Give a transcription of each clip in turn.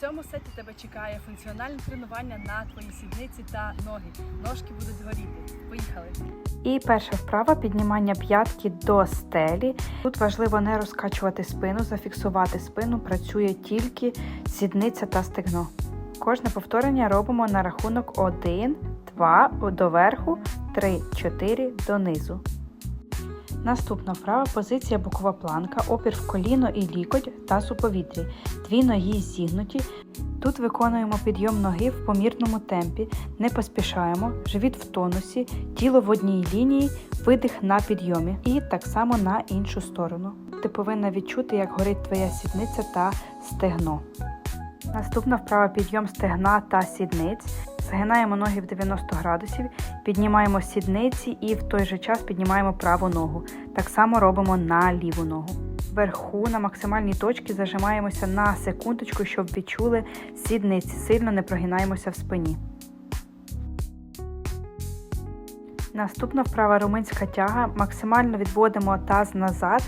Цьому сеті тебе чекає функціональне тренування на твої сідниці та ноги. Ножки будуть горіти. Поїхали! І перша вправа піднімання п'ятки до стелі. Тут важливо не розкачувати спину, зафіксувати спину, працює тільки сідниця та стегно. Кожне повторення робимо на рахунок 1, 2 доверху, 3, 4 донизу. Наступна вправа позиція бокова планка, опір в коліно і лікоть таз у повітрі. Дві ноги зігнуті. Тут виконуємо підйом ноги в помірному темпі, не поспішаємо, живіт в тонусі, тіло в одній лінії, видих на підйомі. І так само на іншу сторону. Ти повинна відчути, як горить твоя сідниця та стегно. Наступна вправа підйом стегна та сідниць. Згинаємо ноги в 90 градусів, піднімаємо сідниці і в той же час піднімаємо праву ногу. Так само робимо на ліву ногу. Вверху на максимальній точці зажимаємося на секундочку, щоб відчули сідниці. Сильно не прогинаємося в спині. Наступна вправа румунська тяга. Максимально відводимо таз назад,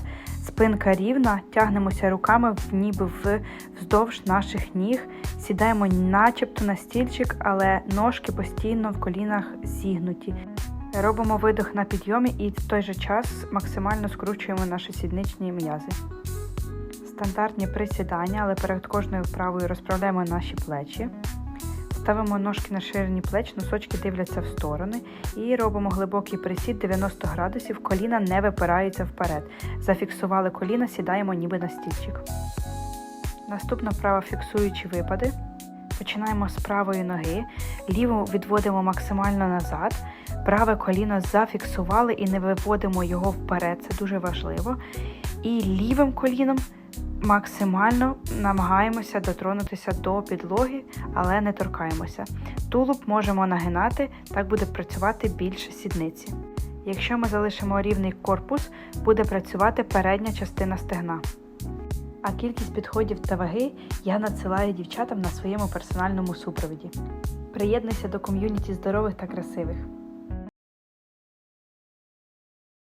спинка рівна, тягнемося руками ніби в- вздовж наших ніг, сідаємо начебто на стільчик, але ножки постійно в колінах зігнуті. Робимо видох на підйомі і в той же час максимально скручуємо наші сідничні м'язи. Стандартні присідання, але перед кожною вправою розправляємо наші плечі. Ставимо ножки на ширині плеч, носочки дивляться в сторони і робимо глибокий присід 90 градусів, коліна не випираються вперед. Зафіксували коліна, сідаємо ніби на стільчик. Наступна вправа фіксуючі випади. Починаємо з правої ноги, ліву відводимо максимально назад, праве коліно зафіксували і не виводимо його вперед, це дуже важливо. І лівим коліном максимально намагаємося дотронутися до підлоги, але не торкаємося. Тулуб можемо нагинати, так буде працювати більше сідниці. Якщо ми залишимо рівний корпус, буде працювати передня частина стегна. А кількість підходів та ваги я надсилаю дівчатам на своєму персональному супровіді. Приєднуйся до ком'юніті здорових та красивих.